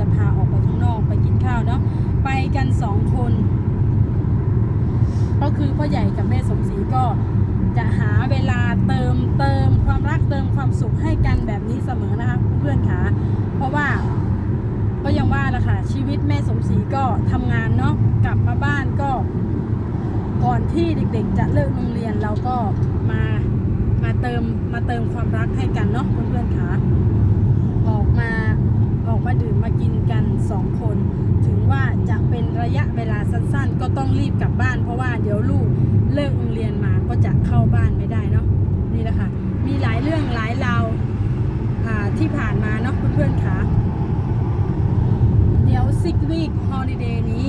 จะพาออกไปข้างนอกไปกินข้าวเนาะไปกันสองคน ก็คือพ่อใหญ่กับแม่สมศรีก็จะหาเวลาเติมเติมความรักเติมความสุขให้กันแบบนี้เสมอนะคะเพื่อนขาเพราะว่าก็ยังว่าละค่ะชีวิตแม่สมศรีก็ทำงานเนาะกลับมาบ้านก็ ก่อนที่เด็กๆ จะเลิกโรงเรียนเราก็มามาเติมมาเติมความรักให้กันเนาะเพื่อนๆค่ออกมา ออกมาดื่มมากินกันสองคน ถึงว่าจะเป็นระยะเวลาสั้นๆ ก็ต้องรีบกลับบ้าน เพราะว่าเดี๋ยวลูกเลิกโรงเรียนมาก็จะเข้าบ้านไม่ได้เนาะนี่แหละค่ะมีหลายเรื่องหลายราวาที่ผ่านมาเนาะเพื่อนๆค่ะเดี๋ยว six week holiday นี้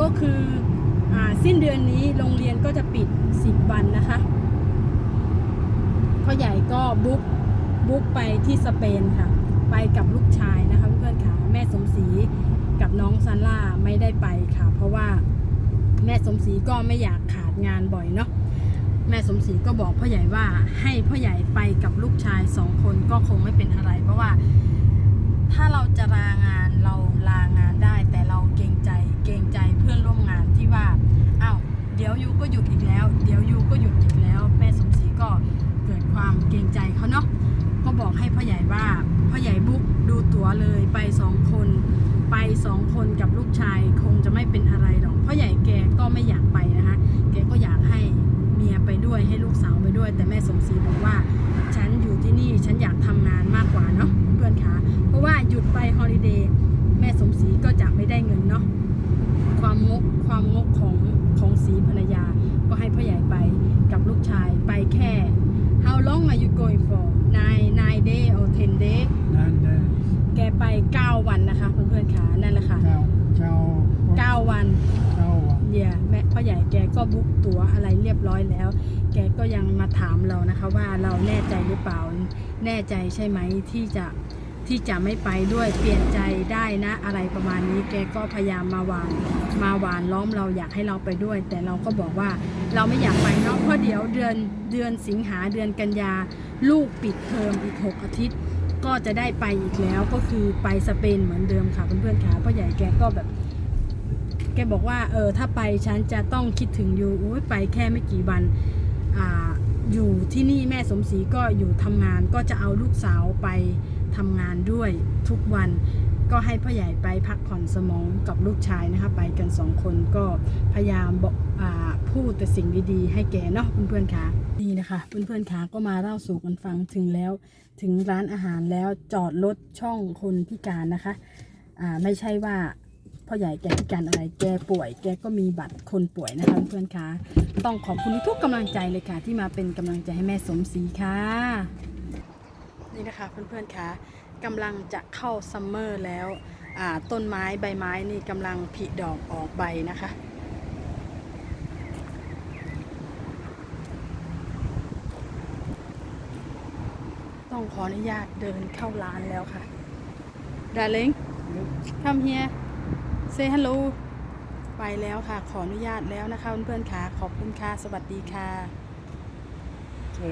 ก็คืออสิ้นเดือนนี้โรงเรียนก็จะปิด 10 วันนะคะพ่อใหญ่ก็บุ๊กบุ๊กไปที่สเปนค่ะ ไปกับลูกชายนะคะเพื่อนๆค่ะแม่สมศรีกับน้องซันล่าไม่ได้ไปค่ะ เพราะว่าแม่สมศรีก็ไม่อยากขาดงานบ่อยเนาะแม่สมศรีก็บอกพ่อใหญ่ว่าให้พ่อใหญ่ไปกับลูกชายสองคนก็คงไม่เป็นอะไร เพราะว่าถ้าเราจะลางานเราลางานได้ แต่เราเกรงใจเกรงใจเพื่อนร่วมงานที่ว่าอ้าวเดี๋ยวยูก็หยุดอีกแล้ว เดี๋ยวยูก็หยุดอีกแล้ว แม่สมศรีก็เกิดความเกรงใจเขาเนาะก็บอกให้พ่อใหญ่ว่าพ่อใหญ่บุ๊กดูตั๋ว เลยไปสองคน ไปสองคนกับลูกชายคงจะไม่เป็นอะไรหรอกพ่อใหญ่แกก็ไม่อยากไปนะคะแกก็อยากให้เมียไปด้วยให้ลูกสาวไปด้วย แต่แม่สมศรีบอกว่า ฉันอยู่ที่นี่ฉันอยากทำงานมากกว่าเนาะเพื่อนคะเพราะว่าหยุดไปฮอลิเดย์แม่สมศรีก็จะไม่ได้เงินเนาะความงกความงกของของสีภรรยา ก็ให้พ่อใหญ่ไปกับลูกชายไปแค่ how long are you going for nine nine day or ten day nine days แกไป 9 วันนะคะเพื่อนๆคะนั่นแหละค่ะ เจ้าเจ้า 9 วัน เจ้าวัน เดี๋ ยแม่พ่อใหญ่แกก็บุ๊กตั๋วอะไรเรียบร้อยแล้ว แกก็ยังมาถามเรานะคะว่าเราแน่ใจหรือเปล่า แน่ใจใช่ไหมที่จะที่จะไม่ไปด้วยเปลี่ยนใจได้นะอะไรประมาณนี้แกก็พยายามมาหวานมาหวานล้อมเราอยากให้เราไปด้วย แต่เราก็บอกว่าเราไม่อยากไปเนาะเพราะเดี๋ยวเดือนเดือนสิงหาเดือนกันยา ลูกปิดเทอมอีก 6 อาทิตย์ ก็จะได้ไปอีกแล้วก็คือไปสเปนเหมือนเดิมค่ะเพื่อนๆค่ะพ่อใหญ่แกก็แบบ กบอกว่าเออถ้าไปฉันจะต้องคิดถึงอยู่โอ้ยไปแค่ไม่กี่วันอ่าอยู่ที่นี่แม่สมศรีก็อยู่ทำงานก็จะเอาลูกสาวไปทำงานด้วยทุกวันก็ให้พ่อใหญ่ไปพักผ่อนสมองกับลูกชายนะคะ ไปกันสองคนก็พยายามบอกอพูดแต่สิ่งดีๆ ให้แกเนาะเพื่อนๆค่ะนี่นะคะเพื่อนๆค่ะก็มาเล่าสู่กันฟังถึงแล้ว ถึงร้านอาหารแล้วจอดรถช่องคนพิการนะคะ อ่าไม่ใช่ว่า พ่อใหญ่แกพิการอะไรแกป่วย แกก็มีบัตรคนป่วยนะคะเพื่อนคะต้องขอบคุณทุกกำลังใจเลยค่ะ ที่มาเป็นกำลังใจให้แม่สมศรีค่ะ นี่นะคะเพื่อนๆคะกำลังจะเข้าซัมเมอร์แล้วต้นไม้ใบไม้นี่กำลังผลิดอกออกใบนะคะต้องขออนุญาตเดินเข้าร้านแล้วค่ะดาเล้งทำเฮีย Darling come here say hello ไปแล้วค่ะ ขออนุญาตแล้วนะคะเพื่อนๆค่ะ ขอบคุณค่ะ สวัสดีค่ะ